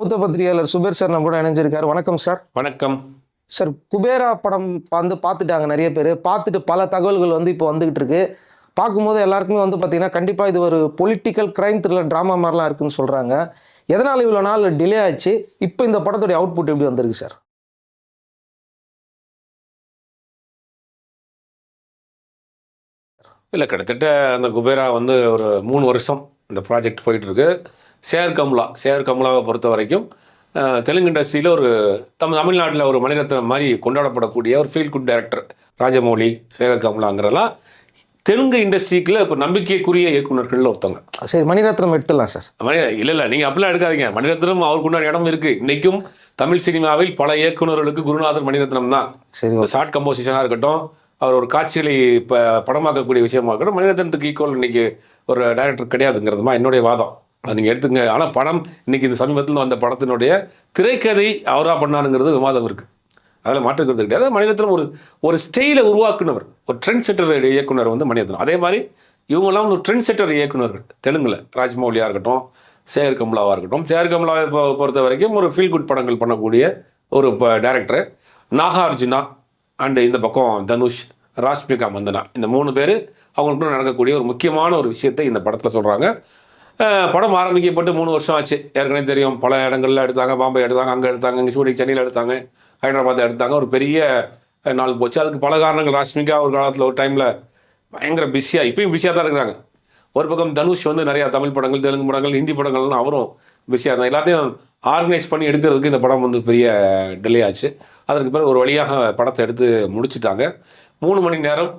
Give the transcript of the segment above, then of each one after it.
மூத்த பத்திரிகையாளர் சுபேர் சார் நம்ம கூட இணைஞ்சிருக்காரு. வணக்கம் சார். வணக்கம். சார் குபேரா படம் வந்து பார்த்துட்டாங்க நிறைய பேர். பார்த்துட்டு பல தகவல்கள் வந்து இப்போ வந்துகிட்டு இருக்கு. பார்க்கும்போது எல்லாருக்குமே வந்து பார்த்தீங்கன்னா கண்டிப்பாக இது ஒரு பொலிட்டிக்கல் கிரைம் த்ரில்லர் ட்ராமா மாதிரிலாம் இருக்குன்னு சொல்கிறாங்க எதனால் இவ்வளோ நாள் டிலே ஆச்சு? இப்போ இந்த படத்துடைய அவுட்புட் எப்படி வந்திருக்கு சார்? இல்லை கிட்டத்தட்ட அந்த குபேரா வந்து ஒரு மூணு வருஷம் இந்த ப்ராஜெக்ட் போயிட்டு இருக்கு. சேர் கம்லா சேர் கம்லாவை பொறுத்த வரைக்கும் தெலுங்கு இண்டஸ்ட்ரியில் ஒரு தம் தமிழ்நாட்டில் ஒரு மணிரத்னம் மாதிரி கொண்டாடப்படக்கூடிய ஒரு feel good director Rajamouli Sekhar கம்லாங்கிறதெல்லாம் Telugu இண்டஸ்ட்ரிக்குள்ள இப்போ நம்பிக்கைக்குரிய இயக்குனர்கள்ல ஒருத்தவங்க. சரி மணிரத்னம் எடுத்துடலாம் சார். மணி இல்லை இல்லை நீங்கள் அப்படிலாம் எடுக்காதீங்க. மணிரத்னம் அவருக்கு உண்டான இடம் இருக்கு. இன்னைக்கும் தமிழ் சினிமாவில் பல இயக்குனர்களுக்கு குருநாதர் மணிரத்னம் தான். சரி ஒரு ஷார்ட் கம்போசிஷனாக இருக்கட்டும் அவர் ஒரு காட்சிகளை இப்போ படமாக்கக்கூடிய விஷயமா இருக்கட்டும் மணிரத்னத்துக்கு ஈக்குவல் இன்னைக்கு ஒரு டைரக்டர் கிடையாதுங்கிறதுமா என்னுடைய வாதம். அது நீங்கள் எடுத்துங்க. ஆனால் படம் இன்றைக்கி இந்த சமீபத்தில் வந்த படத்தினுடைய திரைக்கதை அவராக பண்ணாருங்கிறது விவாதம் இருக்குது அதில் மாற்றுக்கிறது கிடையாது மணிரத்னம் ஒரு ஒரு ஸ்டைலை உருவாக்குனவர் ஒரு ட்ரெண்ட் செட்டர் இயக்குனர் வந்து மணிரத்னம் அதே மாதிரி இவங்கெல்லாம் வந்து ஒரு ட்ரெண்ட் செட்டர் இயக்குனர்கள். தெலுங்கில் ராஜ்மௌலியாக இருக்கட்டும் சேகர் கமலாவாக இருக்கட்டும். சேகர் கம்லாவை பொறுத்த வரைக்கும் ஒரு ஃபீல் குட் படங்கள் பண்ணக்கூடிய ஒரு டேரக்டர் நாகார்ஜுனா அண்டு இந்த பக்கம் தனுஷ் ராஷ்மிகா மந்தனா. இந்த மூணு பேர் அவங்களுக்குள்ள நடக்கக்கூடிய ஒரு முக்கியமான ஒரு விஷயத்தை இந்த படத்தில் சொல்கிறாங்க படம் ஆரம்பிக்கப்பட்டு மூணு வருஷம் ஆச்சு ஏற்கனவே தெரியும் பல இடங்கள்ல எடுத்தாங்க பாம்பே எடுத்தாங்க அங்கே எடுத்தாங்க இங்கே ஷூட்டிங் சென்னையில் எடுத்தாங்க ஹைதராபாத் எடுத்தாங்க ஒரு பெரிய நாள் போச்சு. அதுக்கு பல காரணங்கள். ராஷ்மிகா ஒரு காலத்தில் ஒரு டைமில் பயங்கர பிஸியாக இப்பயும் பிஸியாக தான் இருக்கிறாங்க. ஒரு பக்கம் தனுஷ் வந்து நிறையா தமிழ் படங்கள் தெலுங்கு படங்கள் ஹிந்தி படங்கள்னு அவரும் பிஸியாக இருந்தாங்க. எல்லாத்தையும் ஆர்கனைஸ் பண்ணி எடுக்கிறதுக்கு இந்த படம் வந்து பெரிய டிலே ஆச்சு. அதற்கு பிறகு ஒரு வழியாக படத்தை எடுத்து முடிச்சுட்டாங்க. மூணு மணி நேரம்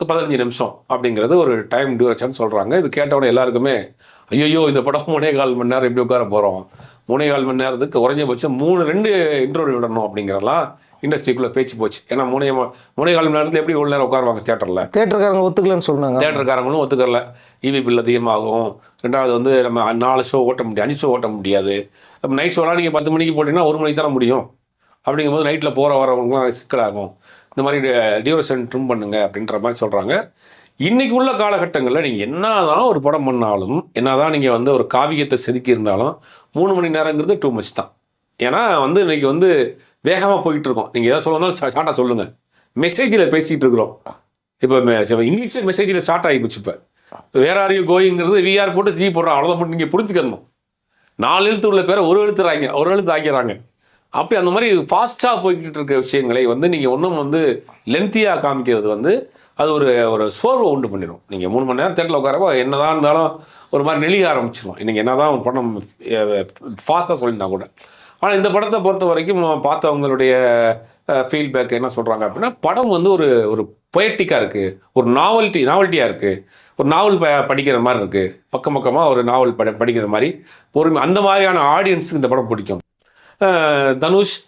பதினஞ்சு நிமிஷம் அப்படிங்கிறது ஒரு டைம் டியூரேஷன் சொல்கிறாங்க இது கேட்டவுடனே எல்லாருக்குமே ஐயோ இந்த படம் மூணே கால் மணி நேரம் எப்படி உட்கார போகிறோம் மூணே கால் மணி நேரத்துக்கு குறைஞ்சபட்சம் மூணு ரெண்டு இன்டர்வியூ விடணும் அப்படிங்கிறதெல்லாம் இண்டஸ்ட்ரிக்குள்ளே பேச்சு போச்சு. ஏன்னா மூணே மூணே கால் மணி நேரத்தில் எப்படி இவ்வளோ நேரம் உட்காருவாங்க தேட்டரில் தேட்டருக்காரங்க ஒத்துக்கலன்னு சொன்னாங்க. தேட்டருக்காரங்களும் ஒத்துக்கறல இவி பில் அதிகமாகும். ரெண்டாவது வந்து நம்ம நாலு ஷோ ஓட்ட முடியாது அஞ்சு ஷோ ஓட்ட முடியாது. நைட் ஷோலாம் நீங்கள் பத்து மணிக்கு போட்டிங்கன்னா ஒரு மணிக்கு தானே முடியும். அப்படிங்கும்போது நைட்டில் போகிற வரவங்களாம் சிக்கலாகும். இந்த மாதிரி டியூரேஷன் ட்ரிம் பண்ணுங்க அப்படின்ற மாதிரி சொல்கிறாங்க இன்றைக்கி உள்ள காலகட்டங்களில் நீங்கள் என்னதான் ஒரு படம் பண்ணாலும் என்ன தான் நீங்கள் வந்து ஒரு காவியத்தை செதுக்கி இருந்தாலும் மூணு மணி நேரங்கிறது டூ மச் தான். ஏன்னா வந்து இன்றைக்கி வந்து வேகமாக போயிட்டு இருக்கோம். நீங்கள் எதாவது சொல்லணும் ஷார்ட்டாக சொல்லுங்கள் மெசேஜில் பேசிகிட்டு இருக்கிறோம். இப்போ இங்கிலீஷ் மெசேஜில் ஸ்டார்ட் ஆகி போச்சு இப்போ. வேற ஆர் யூ கோயிங்கிறது விஆர் போட்டு ஜி போடுறோம் அவ்வளோதான் மட்டும் நீங்கள் புரிஞ்சுக்கணும். நாலு எழுத்து உள்ள பேரை ஒரு எழுத்துறாங்க ஒரு எழுத்து ஆக்கிறாங்க அப்படி அந்த மாதிரி ஃபாஸ்ட்டாக போய்கிட்டு இருக்க விஷயங்களை வந்து நீங்கள் ஒன்றும் வந்து லென்த்தியாக காமிக்கிறது வந்து அது ஒரு ஒரு சோர்வை உண்டு பண்ணிடும் நீங்கள் மூணு மணி நேரம் தேட்டரில் உட்காரப்போ என்னதான் இருந்தாலும் ஒரு மாதிரி நெளிய ஆரம்பிச்சிடும் நீங்கள் என்ன தான் ஒரு படம் ஃபாஸ்ட்டாக சொல்லியிருந்தா கூட. ஆனால் இந்த படத்தை பொறுத்த வரைக்கும் பார்த்தவங்களுடைய ஃபீட்பேக் என்ன சொல்கிறாங்க அப்படின்னா படம் வந்து ஒரு ஒரு பொயட்டிக்காக இருக்குது ஒரு நாவல்ட்டி நாவல்ட்டியாக இருக்குது ஒரு நாவல் ப படிக்கிற மாதிரி இருக்குது பக்கம் பக்கமாக ஒரு நாவல் பட படிக்கிற மாதிரி. பொறுமை அந்த மாதிரியான ஆடியன்ஸுக்கு இந்த படம் பிடிக்கும். தனுஷ்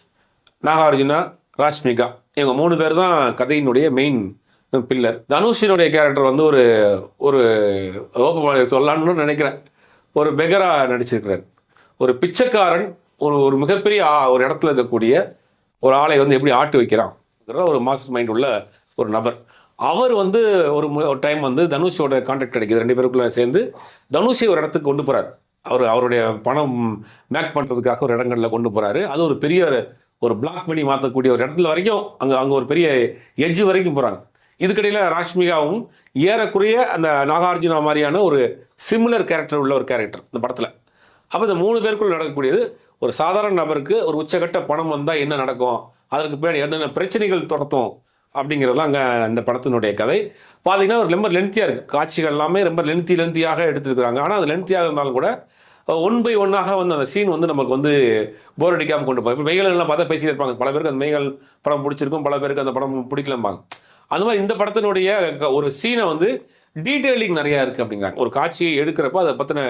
நாகார்ஜுனா ராஷ்மிகா. இவங்க மூணு பேர் தான் கதையினுடைய மெயின் பில்லர் தனுஷினுடைய கேரக்டர் வந்து ஒரு ஒரு ஓப்ப- சொல்லலாம்னு நினைக்கிறேன். ஒரு பெகரா நடிச்சிருக்கிறார். ஒரு பிச்சைக்காரன் ஒரு ஒரு மிகப்பெரிய ஒரு இடத்துல இருக்கக்கூடிய ஒரு ஆளை வந்து எப்படி ஆட்டு வைக்கிறான் ஒரு மாஸ்டர் மைண்ட் உள்ள ஒரு நபர். அவர் வந்து ஒரு மு- ஒரு டைம் வந்து தனுஷோட கான்டாக்ட் கிடைக்குது. ரெண்டு பேருக்குள்ள சேர்ந்து தனுஷை ஒரு இடத்துக்கு கொண்டு போறாரு. அவர் அவருடைய பணம் மேக் பண்ணுறதுக்காக ஒரு இடங்களில் கொண்டு போகிறாரு அது ஒரு பெரிய ஒரு பிளாக் பண்ணி மாற்றக்கூடிய ஒரு இடத்துல வரைக்கும் அங்கே அங்கே ஒரு பெரிய எஜ்ஜு வரைக்கும் போகிறாங்க இதுக்கிடையில் ராஷ்மிகாவும் ஏறக்குறைய அந்த நாகார்ஜுனா மாதிரியான ஒரு சிமிலர் கேரக்டர் உள்ள ஒரு கேரக்டர் இந்த படத்தில். அப்போ இந்த மூணு பேருக்குள் நடக்கக்கூடியது ஒரு சாதாரண நபருக்கு ஒரு உச்சகட்ட பணம் வந்தால் என்ன நடக்கும்? அதற்கு பின்னாடி என்னென்ன பிரச்சனைகள் தொடர்த்தும்? அப்படிங்கிறதுலாம் அங்கே அந்த படத்தினுடைய கதை. பார்த்தீங்கன்னா ஒரு ரொம்ப லென்த்தியாக இருக்குது காட்சிகள் எல்லாமே ரொம்ப லென்த்தி லென்த்தியாக எடுத்துருக்குறாங்க. ஆனால் அது லென்த்தியாக இருந்தாலும் கூட ஒன் பை ஒன்னாக வந்து அந்த சீன் வந்து நமக்கு வந்து போர் அடிக்காமல் கொண்டு போகும். இப்போ மெய்கள் எல்லாம் பார்த்தா பேசிட்டு இருப்பாங்க. பல பேருக்கு அந்த மெய்கள் படம் பிடிச்சிருக்கும் பல பேருக்கு அந்த படம் பிடிக்கலம்பாங்க. அந்த மாதிரி இந்த படத்தினுடைய க- ஒரு சீனை வந்து டீட்டெயிலிங் நிறையா இருக்குது அப்படிங்கிறாங்க. ஒரு காட்சியை எடுக்கிறப்ப அதை பற்றின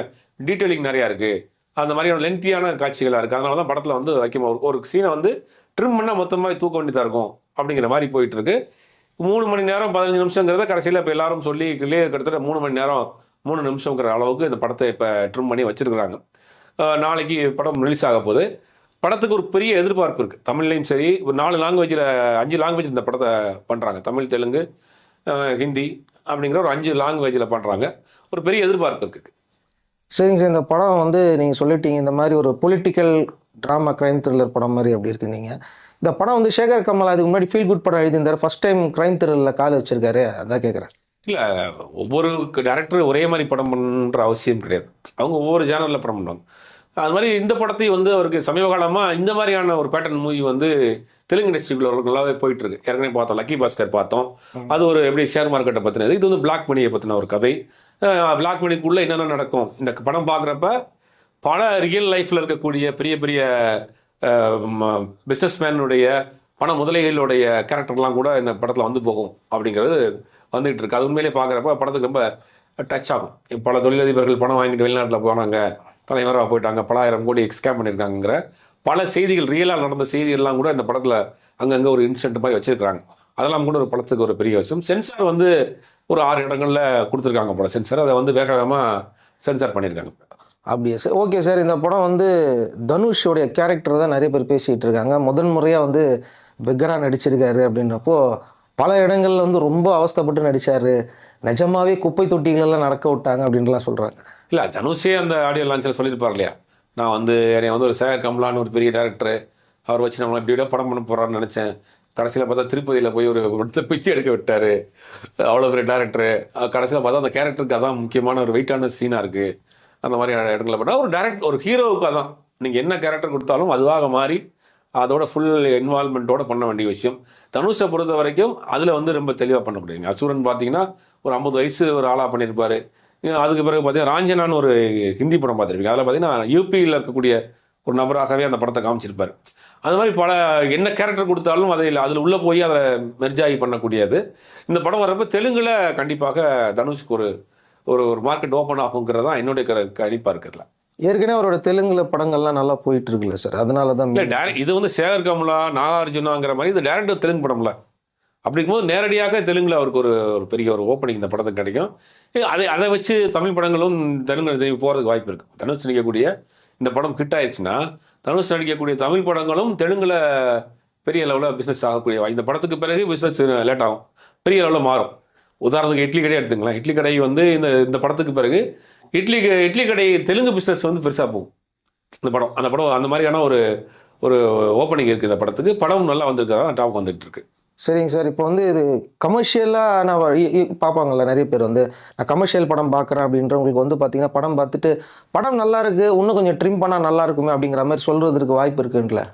டீட்டெயிலிங் நிறையா இருக்குது அந்த மாதிரியான லென்த்தியான காட்சிகளாக இருக்குது அதனால தான் படத்தில் வந்து வைக்கும் ஒரு- ஒரு சீனை வந்து ட்ரிம் பண்ணால் மொத்தமாக தூக்க வேண்டியதாக இருக்கும் அப்படிங்கிற மாதிரி போயிட்டு இருக்கு. மூணு மணி நேரம் பதினஞ்சு நிமிஷங்கிறத கடைசியில் இப்போ எல்லாரும் சொல்லி கிளியே கிட்டத்தட்ட மூணு மணி நேரம் மூணு நிமிஷங்கிற அளவுக்கு இந்த படத்தை இப்போ ட்ரிம் பண்ணி வச்சுருக்குறாங்க. நாளைக்கு படம் ரிலீஸ் ஆக போகுது. படத்துக்கு ஒரு பெரிய எதிர்பார்ப்பு இருக்குது தமிழ்லையும் சரி ஒரு நாலு லாங்குவேஜில் அஞ்சு லாங்குவேஜ் இந்த படத்தை பண்ணுறாங்க தமிழ் தெலுங்கு ஹிந்தி அப்படிங்கிற ஒரு அஞ்சு லாங்குவேஜில் பண்ணுறாங்க ஒரு பெரிய எதிர்பார்ப்பு இருக்குது சரிங்க சார் இந்த படம் வந்து நீங்கள் சொல்லிட்டீங்க இந்த மாதிரி ஒரு பொலிட்டிக்கல் ட்ராமா கிரைம் த்ரில்லர் படம் மாதிரி அப்படி இருக்கு நீங்கள் இந்த படம் வந்து சேகர் கமல் அதுக்கு முன்னாடி ஃபீல் குட் படம் எழுதியிருந்தார். ஃபஸ்ட் டைம் கிரைம் த்ரில்லரில் கால் வச்சிருக்காரு. அதான் கேட்குறேன் இல்லை ஒவ்வொரு டேரக்டர் ஒரே மாதிரி படம் பண்ணுற அவசியம் கிடையாது. அவங்க ஒவ்வொரு ஜேனலில் படம் பண்ணுவாங்க. அது மாதிரி இந்த படத்தையும் வந்து அவருக்கு சமீப காலமாக இந்த மாதிரியான ஒரு பேட்டர்ன் மூவி வந்து தெலுங்கு இண்டஸ்ட்ரிக்குள்ள ஒரு நல்லாவே போயிட்டு இருக்கு ஏற்கனவே பார்த்தோம் லக்கி பாஸ்கர் பார்த்தோம். அது ஒரு எப்படி ஷேர் மார்க்கெட்டை பற்றினது இது வந்து பிளாக் மணியை பற்றின ஒரு கதை. பிளாக் மணிக்குள்ளே என்னென்ன நடக்கும்? இந்த படம் பார்க்குறப்ப பல ரியல் லைஃப்பில் இருக்கக்கூடிய பெரிய பெரிய பிஸ்னஸ் மேனுடைய பண முதலைகளுடைய கேரக்டர்லாம் கூட இந்த படத்தில் வந்து போகும் அப்படிங்கிறது வந்துகிட்டு இருக்கு. அது உண்மையிலே பார்க்குறப்ப படத்துக்கு ரொம்ப டச் ஆகும். பல தொழிலதிபர்கள் பணம் வாங்கிட்டு வெளிநாட்டில் போனாங்க தலைவராக போயிட்டாங்க. பலாயிரம் கோடி எக்ஸ்கேம் பண்ணியிருக்காங்கிற பல செய்திகள் ரியலாக நடந்த செய்திகள்லாம் கூட இந்த படத்தில் அங்கங்கே ஒரு இன்சிடென்ட் மாதிரி வச்சுருக்கிறாங்க. அதெல்லாம் கூட ஒரு படத்துக்கு ஒரு பெரிய விஷயம். சென்சார் வந்து ஒரு ஆறு இடங்களில் கொடுத்துருக்காங்க போல சென்சார் அதை வந்து வேக வேகமாக சென்சார் பண்ணியிருக்காங்க. அப்படியா சார்? Okay sir. இந்த படம் வந்து தனுஷோடைய கேரக்டர் தான் நிறைய பேர் பேசிகிட்டு இருக்காங்க. முதன் முறையாக வந்து பெக்கராக நடிச்சிருக்காரு அப்படின்றப்போ பல இடங்களில் வந்து ரொம்ப அவஸ்தைப்பட்டு நடித்தார் நிஜமாவே குப்பை தொட்டிகளெல்லாம் நடக்க விட்டாங்க அப்படின்லாம் சொல்கிறாங்க இல்லை தனுஷே அந்த ஆடியோ லான்ச்சில் சொல்லியிருப்பார் இல்லையா? நான் வந்து என்னை வந்து ஒரு சேகர் கமலான்னு ஒரு பெரிய டேரக்டர் அவர் வச்சு நம்மளை இப்படி விட படம் பண்ண போகிறான்னு நினச்சேன். கடைசியில் பார்த்தா திருப்பதியில் போய் ஒரு இடத்துல பிச்சை எடுக்க விட்டார். அவ்வளோ பெரிய டேரக்டர் கடைசியில் பார்த்தா அந்த கேரக்டருக்கு அதான் முக்கியமான ஒரு வெயிட்டான சீனாக இருக்குது அந்த மாதிரி இடங்களில் பண்ணால் ஒரு டேரக்ட் ஒரு ஹீரோவுக்கு அதான். நீங்கள் என்ன கேரக்டர் கொடுத்தாலும் அதுவாக மாறி அதோட ஃபுல் இன்வால்மெண்ட்டோட பண்ண வேண்டிய விஷயம். தனுஷை பொறுத்த வரைக்கும் அதில் வந்து ரொம்ப தெளிவாக பண்ண முடியுங்க. அசுரன் பார்த்தீங்கன்னா ஒரு ஐம்பது வயசு ஒரு ஆளாக பண்ணியிருப்பார். அதுக்கு பிறகு பார்த்தீங்கன்னா ராஞ்சனான்னு ஒரு ஹிந்தி படம் பார்த்துருப்பீங்க அதில் பார்த்தீங்கன்னா யூபியில் இருக்கக்கூடிய ஒரு நபராகவே அந்த படத்தை காமிச்சிருப்பார். அது மாதிரி பல என்ன கேரக்டர் கொடுத்தாலும் அதில் அதில் உள்ளே போய் அதை மெர்ஜாகி பண்ணக்கூடியது. இந்த படம் வரப்போ தெலுங்கில் கண்டிப்பாக தனுஷ்க்கு ஒரு ஒரு ஒரு மார்க்கெட் ஓப்பன் ஆகுங்கிறது தான் என்னுடைய கணிப்பாக இருக்கிறதுல. ஏற்கனவே அவரோட தெலுங்குல படங்கள்லாம் நல்லா போயிட்டு இருக்குல்ல சார். அதனால தான் இது வந்து சேகர் கமலா நாகார்ஜுனாங்கிற மாதிரி இது டேரக்டர் தெலுங்கு படம்ல. அப்படிங்கும்போது நேரடியாக தெலுங்குல அவருக்கு ஒரு ஒரு பெரிய ஒரு ஓப்பனிங் இந்த படத்துக்கு கிடைக்கும். அதை அதை வச்சு தமிழ் படங்களும் தெலுங்கு போகிறதுக்கு வாய்ப்பு இருக்கு. தனுஷ் நடிக்கக்கூடிய இந்த படம் ஹிட் ஆயிடுச்சுன்னா தனுஷ் நடிக்கக்கூடிய தமிழ் படங்களும் தெலுங்குல பெரிய லெவலில் பிஸ்னஸ் ஆகக்கூடிய இந்த படத்துக்கு பிறகு பிஸ்னஸ் லேட் ஆகும். பெரிய லெவலில் மாறும். உதாரணத்துக்கு இட்லி கடை எடுத்துக்கலாம் இட்லி கடை வந்து இந்த இந்த படத்துக்கு பிறகு இட்லி இட்லி கடை தெலுங்கு பிஸ்னஸ் வந்து பெருசாக போகும். இந்த படம் அந்த படம் அந்த மாதிரியான ஒரு ஒரு ஓப்பனிங் இருக்குது இந்த படத்துக்கு. படம் நல்லா வந்திருக்கிறதா டாப் வந்துட்டு இருக்கு சரிங்க சார். இப்போ வந்து இது கமர்ஷியலாக நான் பார்ப்பாங்கல்ல நிறைய பேர் வந்து. நான் கமர்ஷியல் படம் பார்க்குறேன் அப்படின்றவங்களுக்கு வந்து பார்த்தீங்கன்னா படம் பார்த்துட்டு படம் நல்லா இருக்கு இன்னும் கொஞ்சம் ட்ரிம் பண்ணால் நல்லா இருக்குமே அப்படிங்கிற மாதிரி சொல்றதுக்கு வாய்ப்பு இருக்குன்றல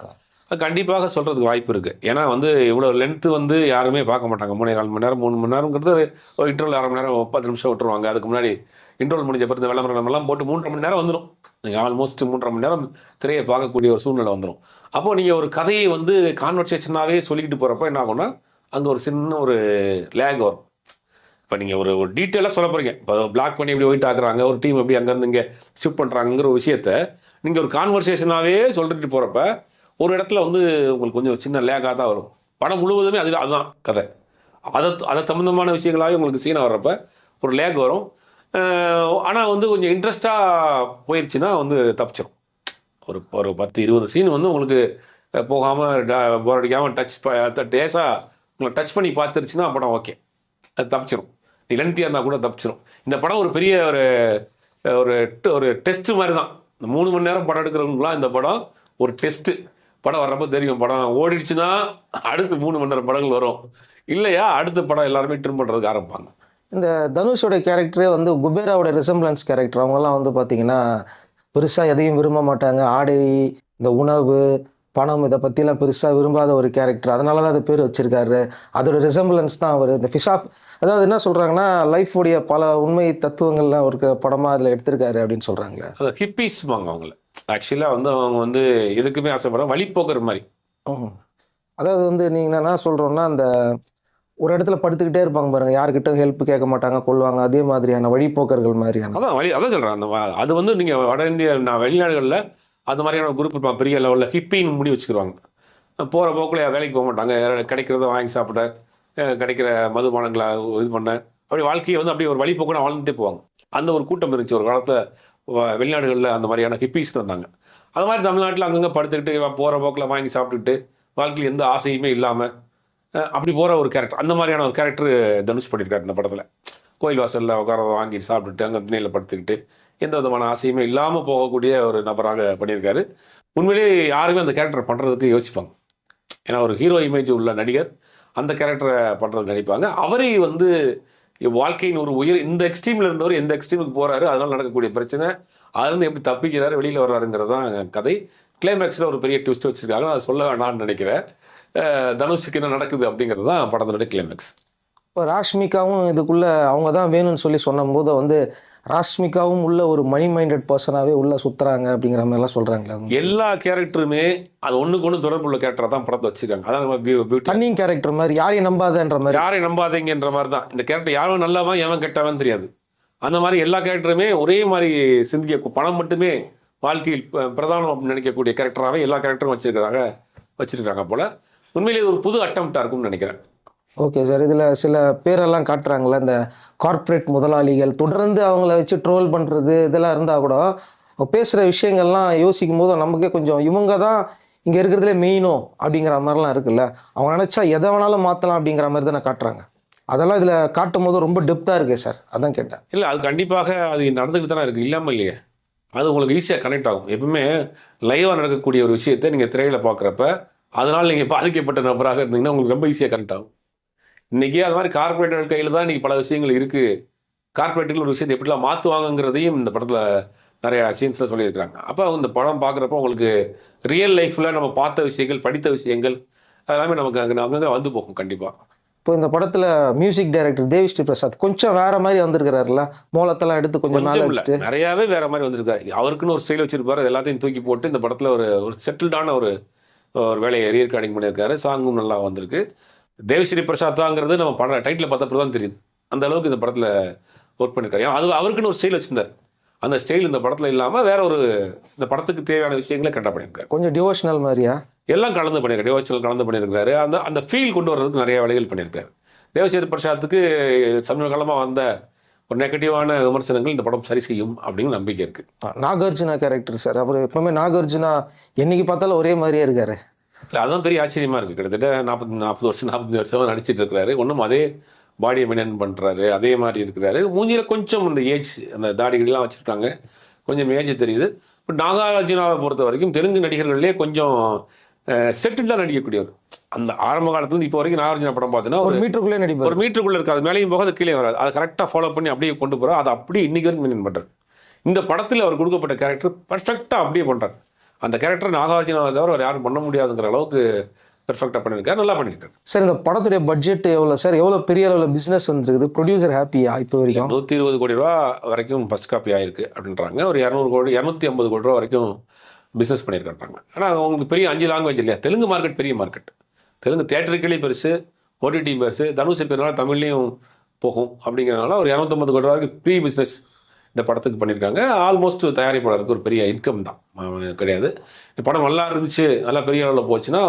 அது கண்டிப்பாக சொல்கிறதுக்கு வாய்ப்பு இருக்குது ஏன்னா வந்து இவ்வளோ லென்த்து வந்து யாருமே பார்க்க மாட்டாங்க. மூணே கால் மணி நேரம் மூணு மணி நேரங்கிறது ஒரு இன்டர்வல் அரை மணி நேரம் பத்து நிமிஷம் விட்டுருவாங்க. அதுக்கு முன்னாடி இன்ட்ரோல் முடிஞ்ச பிறகு விளம்பரம் எல்லாம் போட்டு மூன்றரை மணி நேரம் வந்துடும் நீங்கள் ஆல்மோஸ்ட் மூன்றரை மணி நேரம் திரையை பார்க்கக்கூடிய ஒரு சூழ்நிலை வந்துடும் அப்போ நீங்கள் ஒரு கதையை வந்து கான்வர்சேஷனாகவே சொல்லிக்கிட்டு போகிறப்ப என்ன ஆகும்னா அங்கே ஒரு சின்ன ஒரு லேக் வரும். இப்போ நீங்கள் ஒரு ஒரு டீட்டெயிலாக சொல்ல போகிறீங்க இப்போ பிளாக் பண்ணி எப்படி ஒயிட் ஆக்குறாங்க ஒரு டீம் எப்படி அங்கேருந்து இங்கே ஷிஃப்ட் பண்ணுறாங்கிற ஒரு விஷயத்த நீங்கள் ஒரு கான்வர்சேஷனாகவே சொல்லிட்டு போகிறப்ப ஒரு இடத்துல வந்து உங்களுக்கு கொஞ்சம் சின்ன லேக்காக தான் வரும். படம் முழுவதுமே அது அதுதான் கதை. அதை அதை சம்மந்தமான விஷயங்களாகவே உங்களுக்கு சீனாக வர்றப்ப ஒரு லேக் வரும். ஆனால் வந்து கொஞ்சம் இன்ட்ரெஸ்டாக போயிடுச்சுன்னா வந்து தப்பிச்சிடும் ஒரு ஒரு பத்து இருபது சீன் வந்து உங்களுக்கு போகாமல் போர் அடிக்காமல் டச் டேஸாக உங்களை டச் பண்ணி பார்த்துருச்சுன்னா படம் ஓகே அது தப்பிச்சிடும் நீ லென்த்தியாக இருந்தால் கூட தப்பிச்சிடும் இந்த படம் ஒரு பெரிய ஒரு ஒரு ஒரு டெஸ்ட்டு மாதிரி தான் இந்த மூணு மணி நேரம் படம் எடுக்கிறவங்களாம் இந்த படம் ஒரு டெஸ்ட்டு படம் வர்றப்ப தெரியும். படம் ஓடிடுச்சுன்னா அடுத்து மூணு மணி நேரம் படங்கள் வரும். இல்லையா? அடுத்த படம் எல்லாருமே ட்ரிம் பண்ணுறதுக்கு ஆரம்பிப்பாங்க. இந்த தனுஷோட கேரக்டரே வந்து குபேராவோட ரிசம்பிளன்ஸ் கேரக்டர் அவங்கெல்லாம் வந்து பார்த்தீங்கன்னா பெருசாக எதையும் விரும்ப மாட்டாங்க. ஆடை இந்த உணவு பணம் இதை பற்றிலாம் பெருசாக விரும்பாத ஒரு கேரக்டர் அதனால தான் அது பேர் வச்சிருக்காரு. அதோட ரிசம்பிளன்ஸ் தான் அவர். இந்த ஃபிஷாப் அதாவது என்ன சொல்கிறாங்கன்னா லைஃபுடைய பல உண்மை தத்துவங்கள்லாம் ஒரு படமாக அதில் எடுத்திருக்காரு அப்படின்னு சொல்கிறாங்களே அது ஹிப்பிஸ்வாங்க அவங்கள. ஆக்சுவலாக வந்து அவங்க வந்து எதுக்குமே ஆசைப்படுறாங்க வழிப்போக்கர் மாதிரி. ம். அதாவது வந்து நீங்கள் என்ன சொல்கிறோன்னா அந்த ஒரு இடத்துல படுத்துக்கிட்டே இருப்பாங்க பாருங்க. யாருக்கிட்ட ஹெல்ப் கேட்க மாட்டாங்க கொள்வாங்க அதே மாதிரியான வழிப்போக்கர்கள் மாதிரியான. அதான் வழி அதான் சொல்கிறேன் அந்த அது வந்து நீங்கள் வட இந்திய நான் வெளிநாடுகளில் அந்த மாதிரியான குரூப் இருப்பாங்க. பெரிய லெவலில் ஹிப்பின்னு முடி வச்சுக்கிறாங்க போகிற போக்கில் வேலைக்கு போக மாட்டாங்க. கிடைக்கிறத வாங்கி சாப்பிட கிடைக்கிற மதுபானங்களை இது பண்ண அப்படி வாழ்க்கையை வந்து அப்படியே ஒரு வழிபோக்குனா வாழ்ந்துட்டே போவாங்க. அந்த ஒரு கூட்டம் இருந்துச்சு. ஒரு காலத்தில் வெளிநாடுகளில் அந்த மாதிரியான ஹிப்பிஸ் இருந்தாங்க அது மாதிரி தமிழ்நாட்டில் அங்கங்கே படுத்துக்கிட்டு போகிற போக்கில் வாங்கி சாப்பிட்டுக்கிட்டு வாழ்க்கையில் எந்த ஆசையுமே இல்லாமல் அப்படி போகிற ஒரு கேரக்டர் அந்த மாதிரியான ஒரு கேரக்டர் தனுஷ் பண்ணியிருக்காரு இந்த படத்தில். கோயில் வாசலில் உட்கார வாங்கி சாப்பிட்டுட்டு அங்கே திணையில் படுத்துக்கிட்டு எந்த விதமான ஆசையுமே இல்லாமல் போகக்கூடிய ஒரு நபராக பண்ணியிருக்காரு. உண்மையிலேயே யாருமே அந்த கேரக்டர் பண்ணுறதுக்கு யோசிப்பாங்க. ஏன்னா ஒரு ஹீரோ இமேஜ் உள்ள நடிகர் அந்த கேரக்டரை பண்ணுறது நினைப்பாங்க அவரை வந்து வாழ்க்கையின் ஒரு உயிர் இந்த எக்ஸ்ட்ரீமில் இருந்தவர் எந்த எக்ஸ்ட்ரீமுக்கு போகிறாரு அதனால் நடக்கக்கூடிய பிரச்சனை அதுலேருந்து எப்படி தப்பிக்கிறாரு வெளியில் வர்றாருங்கிறது தான் கதை. கிளைமேக்ஸில் ஒரு பெரிய ட்விஸ்ட் வச்சுருக்காங்க. அதை சொல்ல வேண்டாம்னு நினைக்கிறேன். தனுஷுக்கு என்ன நடக்குது அப்படிங்கிறது தான் படத்தோட கிளைமேக்ஸ் இப்போ ராஷ்மிகாவும் இதுக்குள்ள அவங்க தான் வேணும்னு சொல்லி சொன்னபோது வந்து ராஷ்மிகாவும் உள்ள ஒரு மணி மைண்டட் பர்சனாகவே உள்ள சுத்துறாங்க அப்படிங்கிற மாதிரிலாம் சொல்கிறாங்களே எல்லா கேரக்டருமே அது ஒண்ணுக்கு ஒன்று தொடர்புள்ள கேரக்டரை தான் படத்தை வச்சிருக்காங்க. அதான் நம்ம கன்னிங் கேரக்டர் மாதிரி யாரையும் நம்பாதன்ற மாதிரி. யாரை நம்பாதீங்கன்ற மாதிரி தான். இந்த கேரக்டர் யாரும் நல்லவன் எவன் கெட்டவன் தெரியாது. அந்த மாதிரி எல்லா கேரக்டருமே ஒரே மாதிரி சிந்திக்க பணம் மட்டுமே வாழ்க்கையில் பிரதானம் அப்படின்னு நினைக்கக்கூடிய கேரக்டராகவே எல்லா கேரக்டரும் வச்சிருக்கிறாங்க வச்சிருக்காங்க போல. உண்மையிலேயே ஒரு புது அட்டம்ப்டா இருக்கும்னு நினைக்கிறேன். ஓகே சார் இதில் சில பேரெல்லாம் காட்டுறாங்களே இந்த கார்ப்பரேட் முதலாளிகள் தொடர்ந்து அவங்கள வச்சு ட்ரோல் பண்ணுறது இதெல்லாம் இருந்தால் கூட பேசுகிற விஷயங்கள்லாம் யோசிக்கும் போது நமக்கே கொஞ்சம் இவங்க தான் இங்கே இருக்கிறதுலே மெயினோ அப்படிங்கிற மாதிரிலாம் இருக்குல்ல. அவங்க நினச்சா எதை வேணாலும் மாற்றலாம் அப்படிங்கிற மாதிரி தானே காட்டுறாங்க. அதெல்லாம் இதில் காட்டும் போது ரொம்ப டெப்த்தாக இருக்கு சார் அதான் கேட்டேன். இல்லை அது கண்டிப்பாக அது நடந்துக்கிட்டு தானே இருக்குது இல்லாமல் இல்லையே. அது உங்களுக்கு ஈஸியாக கனெக்ட் ஆகும். எப்பவுமே லைவாக நடக்கக்கூடிய ஒரு விஷயத்தை நீங்கள் திரையில் பார்க்குறப்ப அதனால் நீங்கள் பாதிக்கப்பட்ட நபராக இருந்தீங்கன்னா உங்களுக்கு ரொம்ப ஈஸியாக கனெக்ட் ஆகும். இன்றைக்கி அது மாதிரி கார்பரேட்டர் கையில் தான் இன்றைக்கி பல விஷயங்கள் இருக்குது கார்பரேட்டுகள் ஒரு விஷயத்தை எப்படிலாம் மாற்றுவாங்கங்கிறதையும் இந்த படத்தில் நிறைய சீன்ஸில் சொல்லியிருக்கிறாங்க. அப்போ இந்த படம் பார்க்குறப்ப உங்களுக்கு ரியல் லைஃப்பில் நம்ம பார்த்த விஷயங்கள் படித்த விஷயங்கள் அதெல்லாமே நமக்கு அங்கே அங்கங்கே வந்து போகும் கண்டிப்பாக இப்போ இந்த படத்தில் மியூசிக் டைரக்டர் தேவிஸ்ரீ பிரசாத் கொஞ்சம் வேற மாதிரி வந்திருக்கிறாருல மூலத்தெல்லாம் எடுத்து கொஞ்சம் மேலே வச்சுட்டு. நிறையாவே வேற மாதிரி வந்திருக்காரு. அவருக்குன்னு ஒரு ஸ்டைல் வச்சிருப்பாரு. எல்லாத்தையும் தூக்கி போட்டு இந்த படத்துல ஒரு ஒரு செட்டில்டான ஒரு ஒரு வேலையை ரீரெக்கார்டிங் பண்ணியிருக்காரு. சாங்கும் நல்லா வந்திருக்கு. தேவஸ்ரீ பிரசாத்தாங்கிறது நம்ம பட டைட்டில் பார்த்தப்போ தான் தெரியுது. அந்த அளவுக்கு இந்த படத்துல ஒர்க் பண்ணியிருக்காரு ஏன்னா அது அவருக்குன்னு ஒரு ஸ்டைல் வச்சிருந்தார். அந்த ஸ்டைல் இந்த படத்துல இல்லாம வேற ஒரு இந்த படத்துக்கு தேவையான விஷயங்களை கரெக்டாக பண்ணியிருக்காரு. கொஞ்சம் டிவோஷனல் மாதிரியா? எல்லாம் கலந்து பண்ணியிருக்காரு. டிவோஷனல் கலந்து பண்ணியிருக்காரு அந்த அந்த ஃபீல் கொண்டு வர்றதுக்கு நிறைய வேலைகள் பண்ணியிருக்காரு. தேவஸ்ரீ பிரசாத்துக்கு சமீப காலமாக வந்த ஒரு நெகட்டிவான விமர்சனங்கள் இந்த படம் சரி செய்யும் அப்படின்னு நம்பிக்கை இருக்கு. நாகார்ஜுனா கேரக்டர் சார் அவர் எப்பவுமே நாகார்ஜுனா என்னைக்கு பார்த்தாலும் ஒரே மாதிரியே இருக்காரு. இல்லை அதான் பெரிய ஆச்சரியமா இருக்கு. கிட்டத்தட்ட நாற்பது நாற்பது வருஷம் நாற்பத்தஞ்சு வருஷமா நடிச்சிட்டு இருக்கிறாரு. ஒன்றும் அதே பாடியை மெயின்டைன் பண்றாரு. அதே மாதிரி இருக்கிறாரு. மூஞ்சில கொஞ்சம் இந்த ஏஜ் அந்த தாடிகள்லாம் வச்சிருக்காங்க. கொஞ்சம் ஏஜ் தெரியுது. பட் நாகார்ஜுனாவை பொறுத்த வரைக்கும் தெலுங்கு நடிகர்கள்லேயே கொஞ்சம் செட்டில் தான் நடிக்கக்கூடியவர். அந்த ஆரம்ப காலத்துல இருந்து இப்போ வரைக்கும் நாகார்ஜுனா படம் பார்த்தீங்கன்னா ஒரு மீட்டருக்குள்ளே நடிப்பார். ஒரு மீட்டருக்குள்ள இருக்காது. மேலேயும் போக அது கீழே வராது. அதை கரெக்டாக ஃபாலோ பண்ணி அப்படியே கொண்டு போகிறோம் அதை அப்படியே இன்னைக்கு வரைக்கும் மெயின்டைன் பண்ணுறாரு இந்த படத்தில் அவர் கொடுக்கப்பட்ட கேரக்டர் பர்ஃபெக்டாக அப்படியே பண்ணுறாரு அந்த கேரக்டர் நாகார்ஜுனாவை தவிர அவர் யாரும் பண்ண முடியாதுங்கிற அளவுக்கு பெர்ஃபெக்டாக பண்ணியிருக்காரு. நல்லா பண்ணியிருக்காரு. சார் இந்த படத்துடைய பட்ஜெட் எவ்வளோ சார் எவ்வளோ பெரிய அளவில் பிஸ்னஸ் வந்துருக்குது? ப்ரொடியூசர் ஹாப்பியா இப்போ வரைக்கும்? நூற்றி இருபது கோடி ரூபா வரைக்கும் ஃபர்ஸ்ட் காப்பி ஆயிருக்கு அப்படின்றாங்க. ஒரு இரநூறு கோடி இரநூத்தி ஐம்பது கோடி ரூபா வரைக்கும் பிஸ்னஸ் பண்ணியிருக்காங்க ஆனால் அவங்களுக்கு பெரிய அஞ்சு லாங்குவேஜ் இல்லையா? தெலுங்கு மார்க்கெட் பெரிய மார்க்கெட் தெலுங்கு தேட்டருக்களே பெருசு ஓடிடி பெருசு தனுஷ் இருக்கிறதுனால தமிழ்லையும் போகும். அப்படிங்கிறனால ஒரு இரநூத்தம்பது கோடி ரூபாய்க்கு ப்ரீ பிஸ்னஸ் இந்த படத்துக்கு பண்ணியிருக்காங்க. ஆல்மோஸ்ட் தயாரிப்பாளருக்கு ஒரு பெரிய இன்கம் தான். கிடையாது. படம் நல்லா இருந்துச்சு நல்லா பெரிய அளவில் போச்சுன்னா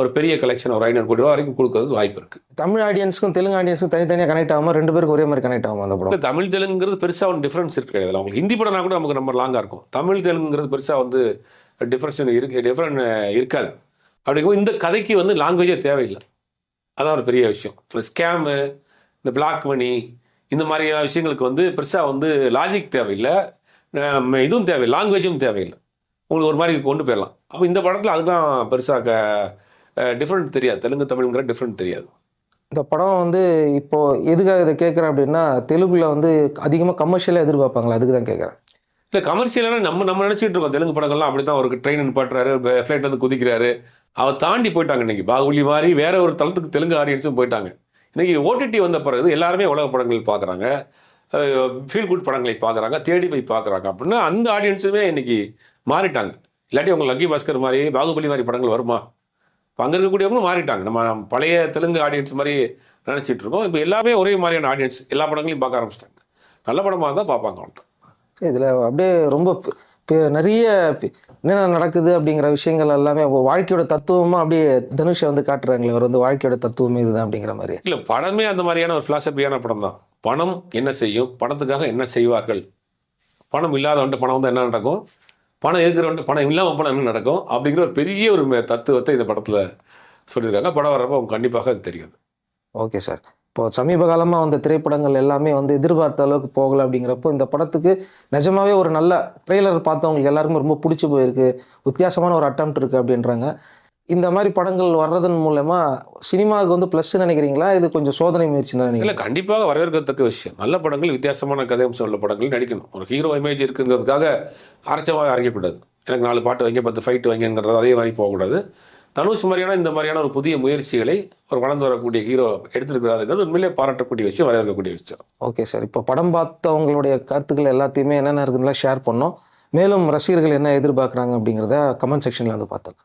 ஒரு பெரிய கலெக்ஷன் ஒரு ஐநூறு கோடி ரூபா வரைக்கும் கொடுக்கறதுக்கு வாய்ப்பு இருக்குது தமிழ் ஆடியன்ஸ்க்கும் தெலுங்கு ஆடியன்ஸ்க்கும் தனித்தனியாக கனெக்ட் ஆகாமல் ரெண்டு பேருக்கு ஒரே மாதிரி கனெக்ட் ஆகும் அந்த படம். தமிழ் தெலுங்குங்கிறது பெருசாக ஒன்று டிஃப்ரென்ஸ் இருக்கு கிடையாது உங்களுக்கு ஹிந்தி படம்னா கூட நமக்கு நம்ம லாங்காக இருக்கும். தமிழ் தெலுங்குங்கிறது பெருசாக வந்து டிஃப்ரென்ஸ் இருக்கு டிஃப்ரெண்ட் இருக்காது. அப்படிங்கும்போது இந்த கதைக்கு வந்து லாங்குவேஜே தேவையில்லை. அதான் ஒரு பெரிய விஷயம். இந்த ஸ்கேமு இந்த பிளாக் மணி இந்த மாதிரி விஷயங்களுக்கு வந்து பெருசாக வந்து லாஜிக் தேவையில்லை. இதுவும் தேவை லாங்குவேஜும் தேவையில்லை. உங்களுக்கு ஒரு மாதிரி கொண்டு போயிடலாம். அப்போ இந்த படத்தில் அதுதான் பெருசாக டிஃப்ரெண்ட் தெரியாது. தெலுங்கு தமிழ்ங்கிற டிஃப்ரெண்ட் தெரியாது. இந்த படம் வந்து இப்போ எதுக்காக இதை கேட்குறேன் அப்படின்னா தெலுங்குல வந்து அதிகமாக கமர்ஷியலாக எதிர்பார்ப்பாங்களா? அதுக்கு தான் கேட்குறேன் இல்லை கமர்ஷியலான நம்ம நம்ம நினச்சிட்டு இருக்கோம். தெலுங்கு படங்கள்லாம் அப்படி தான் ஒரு ட்ரெயின் நிப்பாட்டுறாரு ஃப்ளைட் வந்து குதிக்கிறாரு. அவ தாண்டி போயிட்டாங்க இன்னைக்கு. பாகுபலி மாதிரி வேற ஒரு தளத்துக்கு தெலுங்கு ஆடியன்ஸும் போயிட்டாங்க. இன்னைக்கு ஓடிடி வந்த பிறகு எல்லாருமே உலக படங்கள் பார்க்குறாங்க ஃபீல் குட் படங்களை பார்க்குறாங்க தேடி போய் பார்க்குறாங்க அப்படின்னா அந்த ஆடியன்ஸுமே இன்னைக்கு மாறிட்டாங்க. இல்லாட்டி அவங்க லக்கி பாஸ்கர் மாதிரி பாகுபலி மாதிரி படங்கள் வருமா? இப்போ அங்கே இருக்கக்கூடியவங்களும் மாறிட்டாங்க. நம்ம பழைய தெலுங்கு ஆடியன்ஸ் மாதிரி நினச்சிட்டு இருக்கோம். இப்போ எல்லாமே ஒரே மாதிரியான ஆடியன்ஸ் எல்லா படங்களையும் பார்க்க ஆரம்பிச்சிட்டாங்க. நல்ல படமாக இருந்தால் பார்ப்பாங்க அவ்வளோதான் இதில் அப்படியே ரொம்ப நிறைய என்னென்ன நடக்குது அப்படிங்கிற விஷயங்கள் எல்லாமே வாழ்க்கையோட தத்துவமாக அப்படியே தனுஷை வந்து காட்டுறாங்களே அவர் வந்து வாழ்க்கையோட தத்துவமே இதுதான் அப்படிங்கிற மாதிரி. இல்லை படமே அந்த மாதிரியான ஒரு ஃபிலாசபியான படம் தான். பணம் என்ன செய்யும்? பணத்துக்காக என்ன செய்வார்கள்? பணம் இல்லாதவன்ட்டு பணம் வந்து என்ன நடக்கும்? பணம் இருக்கிறவன்ட்டு பணம் இல்லாமல் பணம் என்ன நடக்கும்? அப்படிங்கிற ஒரு பெரிய ஒரு தத்துவத்தை இந்த படத்தில் சொல்லியிருக்காங்க. படம் வர்றப்போ அவங்க கண்டிப்பாக அது தெரியாது. Okay sir. இப்போ சமீப காலமாக வந்த திரைப்படங்கள் எல்லாமே வந்து எதிர்பார்த்த அளவுக்கு போகலை அப்படிங்கிறப்போ இந்த படத்துக்கு நிஜமாவே ஒரு நல்ல ட்ரெய்லர் பார்த்தவங்களுக்கு எல்லாருக்குமே ரொம்ப பிடிச்சி போயிருக்கு. வித்தியாசமான ஒரு அட்டம் இருக்குது அப்படின்றாங்க. இந்த மாதிரி படங்கள் வர்றதன் மூலமா சினிமாவுக்கு வந்து ப்ளஸ் நினைக்கிறீங்களா? இது கொஞ்சம் சோதனை முயற்சி தான் இல்லை கண்டிப்பாக வரவேற்கத்தக்க விஷயம். நல்ல படங்கள் வித்தியாசமான கதையம்சம் உள்ள படங்கள் நடிக்கணும். ஒரு ஹீரோ இமேஜ் இருக்குங்கிறதுக்காக அரைச்சமாக அரைக்கக்கூடாது. எனக்கு நாலு பாட்டு வைங்க பத்து ஃபைட் வைங்கிறது அதே மாதிரி போகக்கூடாது. தனுஷ் மாதிரியான இந்த மாதிரியான ஒரு புதிய முயற்சிகளை ஒரு வளர்ந்து வரக்கூடிய ஹீரோ எடுத்திருக்கிறாருங்கிறது உண்மையிலே பாராட்டக்கூடிய விஷயம் வரவேற்கக்கூடிய விஷயம். ஓகே சார் இப்போ படம் பார்த்தவங்களுடைய கருத்துக்கள் எல்லாத்தையுமே என்னென்ன இருக்குதுலாம் ஷேர் பண்ணோம். மேலும் ரசிகர்கள் என்ன எதிர்பார்க்குறாங்க அப்படிங்கிறத கமெண்ட் செக்ஷனில் வந்து பார்த்தலாம்